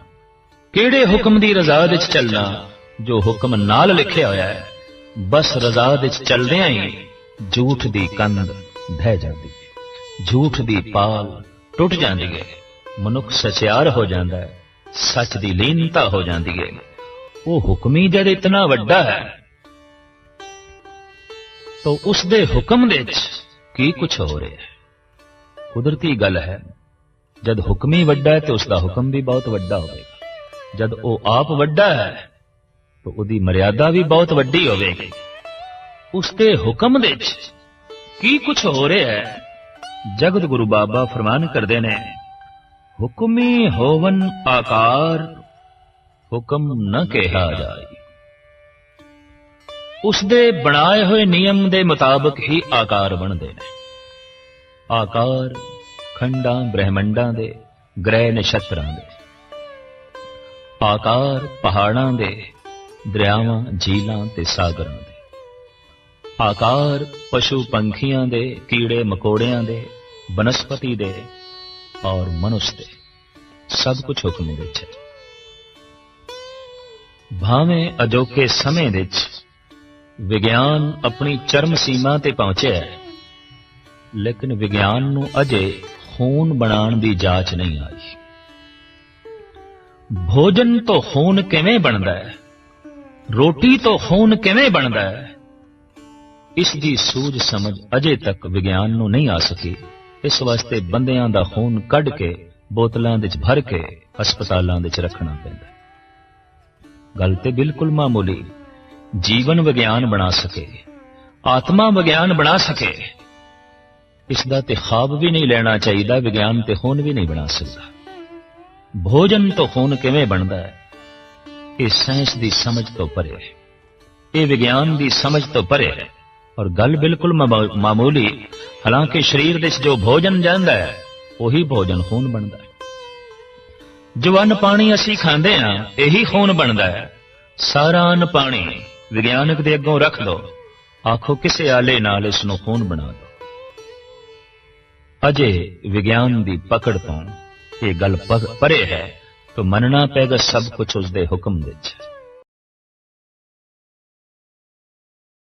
S1: ਕਿਹੜੇ ਹੁਕਮ ਦੀ ਰਜ਼ਾ ਵਿੱਚ ਚੱਲਣਾ? ਜੋ ਹੁਕਮ ਨਾਲ ਲਿਖਿਆ ਹੋਇਆ ਹੈ, ਬਸ ਰਜ਼ਾ ਵਿੱਚ ਚੱਲਦਿਆਂ ਹੀ ਝੂਠ ਦੀ ਕੰਧ ਢਹਿ ਜਾਂਦੀ ਹੈ। ਝੂਠ ਦੀ ਪਾਲ ਟੁੱਟ ਜਾਂਦੀ ਹੈ। ਮਨੁੱਖ ਸਚਿਆਰ ਹੋ ਜਾਂਦਾ ਹੈ, ਸੱਚ ਦੀ ਲੀਨਤਾ ਹੋ ਜਾਂਦੀ ਹੈ। ਉਹ ਹੁਕਮੀ ਜਦ ਇਤਨਾ ਵੱਡਾ ਹੈ, ਤਾਂ ਉਸ ਦੇ ਹੁਕਮ ਵਿੱਚ ਕੀ ਕੁਝ ਹੋ ਰਿਹਾ ਹੈ? ਕੁਦਰਤੀ ਗੱਲ ਹੈ, ਜਦ ਹੁਕਮੀ ਵੱਡਾ ਹੈ ਤੇ ਉਸ ਦਾ ਹੁਕਮ ਵੀ ਬਹੁਤ ਵੱਡਾ ਹੋਵੇਗਾ। ਜਦ ਉਹ ਆਪ ਵੱਡਾ ਹੈ, ਤਾਂ ਉਹਦੀ ਮਰਿਆਦਾ ਵੀ ਬਹੁਤ ਵੱਡੀ ਹੋਵੇਗੀ। ਉਸ ਦੇ ਹੁਕਮ ਦੇ ਵਿੱਚ ਕੀ ਕੁਝ ਹੋ ਰਿਹਾ ਹੈ? ਜਗਤ ਗੁਰੂ ਬਾਬਾ ਫਰਮਾਨ ਕਰਦੇ ਨੇ, ਹੁਕਮੀ ਹੋਵਨ ਆਕਾਰ, ਹੁਕਮ ਨਾ ਕਿਹਾ ਜਾਏ। ਉਸ ਦੇ ਬਣਾਏ ਹੋਏ ਨਿਯਮ ਦੇ ਮੁਤਾਬਕ ਹੀ ਆਕਾਰ ਬਣਦੇ ਨੇ। ਆਕਾਰ ਖੰਡਾਂ, ਬ੍ਰਹਿਮੰਡਾਂ ਦੇ ਗ੍ਰਹਿ ਨਛਤਰਾਂ ਦੇ। ਆਕਾਰ ਪਹਾੜਾਂ ਦੇ, ਦਰਿਆਵਾਂ, ਝੀਲਾਂ ਤੇ ਸਾਗਰਾਂ ਦੇ। ਆਕਾਰ ਪਸ਼ੂ ਪੰਖੀਆਂ ਦੇ, ਕੀੜੇ ਮਕੌੜਿਆਂ ਦੇ, ਬਨਸਪਤੀ ਦੇ ਔਰ ਮਨੁੱਖ ਦੇ। ਸਭ ਕੁਝ ਹੁਕਮ ਵਿੱਚ ਹੈ। ਭਾਵੇਂ ਅਜੋਕੇ ਸਮੇਂ ਵਿੱਚ ਵਿਗਿਆਨ ਆਪਣੀ ਚਰਮ ਸੀਮਾ ਤੇ ਪਹੁੰਚਿਆ ਹੈ, ਲੇਕਿਨ ਵਿਗਿਆਨ ਨੂੰ ਅਜੇ ਖੂਨ ਬਣਾਉਣ ਦੀ ਜਾਂਚ ਨਹੀਂ ਆਈ। ਭੋਜਨ ਤੋਂ ਖੂਨ ਕਿਵੇਂ ਬਣਦਾ ਹੈ? ਰੋਟੀ ਤੋਂ ਖੂਨ ਕਿਵੇਂ ਬਣਦਾ ਹੈ? ਇਸ ਦੀ ਸੂਝ ਸਮਝ ਅਜੇ ਤੱਕ ਵਿਗਿਆਨ ਨੂੰ ਨਹੀਂ ਆ ਸਕੀ। ਇਸ ਵਾਸਤੇ ਬੰਦਿਆਂ ਦਾ ਖੂਨ ਕੱਢ ਕੇ, ਬੋਤਲਾਂ ਵਿੱਚ ਭਰ ਕੇ ਹਸਪਤਾਲਾਂ ਵਿੱਚ ਰੱਖਣਾ ਪੈਂਦਾ ਗੱਲ ਤੇ ਬਿਲਕੁਲ ਮਾਮੂਲੀ। ਜੀਵਨ ਵਿਗਿਆਨ ਬਣਾ ਸਕੇ। ਆਤਮਾ ਵਿਗਿਆਨ ਬਣਾ ਸਕੇ। ਇਸ ਦਾ ਤੇ ਖਾਬ ਵੀ ਨਹੀਂ ਲੈਣਾ ਚਾਹੀਦਾ, ਵਿਗਿਆਨ ਤੇ ਖੂਨ ਵੀ ਨਹੀਂ ਬਣਾ ਸਕਦਾ। ਭੋਜਨ ਤੋਂ ਖੂਨ ਕਿਵੇਂ ਬਣਦਾ ਹੈ? ਇਹ ਸਾਇੰਸ ਦੀ ਸਮਝ ਤੋਂ ਪਰੇ ਹੈ। ਇਹ ਵਿਗਿਆਨ ਦੀ ਸਮਝ ਤੋਂ ਪਰੇ ਹੈ। ਔਰ ਗੱਲ ਬਿਲਕੁਲ ਮਾਮੂਲੀ, ਹਾਲਾਂਕਿ ਸਰੀਰ ਵਿੱਚ ਜੋ ਭੋਜਨ ਜਾਂਦਾ ਹੈ, ਉਹੀ ਭੋਜਨ ਖੂਨ ਬਣਦਾ ਹੈ। ਜੋ ਅੰਨ ਪਾਣੀ ਅਸੀਂ ਖਾਂਦੇ ਹਾਂ, ਇਹੀ ਖੂਨ ਬਣਦਾ ਹੈ। ਸਾਰਾ ਅੰਨ ਪਾਣੀ ਵਿਗਿਆਨਕ ਦੇ ਅੱਗੋਂ ਰੱਖ ਲਓ ਆਖੋ ਕਿਸੇ ਆਲੇ ਨਾਲ ਇਸ ਨੂੰ ਖੂਨ ਬਣਾ ਦਿਓ ਅਜੇ ਵਿਗਿਆਨ ਦੀ ਪਕੜ ਤੋਂ ਇਹ ਗੱਲ ਪਰੇ ਹੈ। ਤਾਂ ਮੰਨਣਾ ਪਏਗਾ ਸਭ ਕੁਝ ਉਸ ਦੇ ਹੁਕਮ ਵਿੱਚ।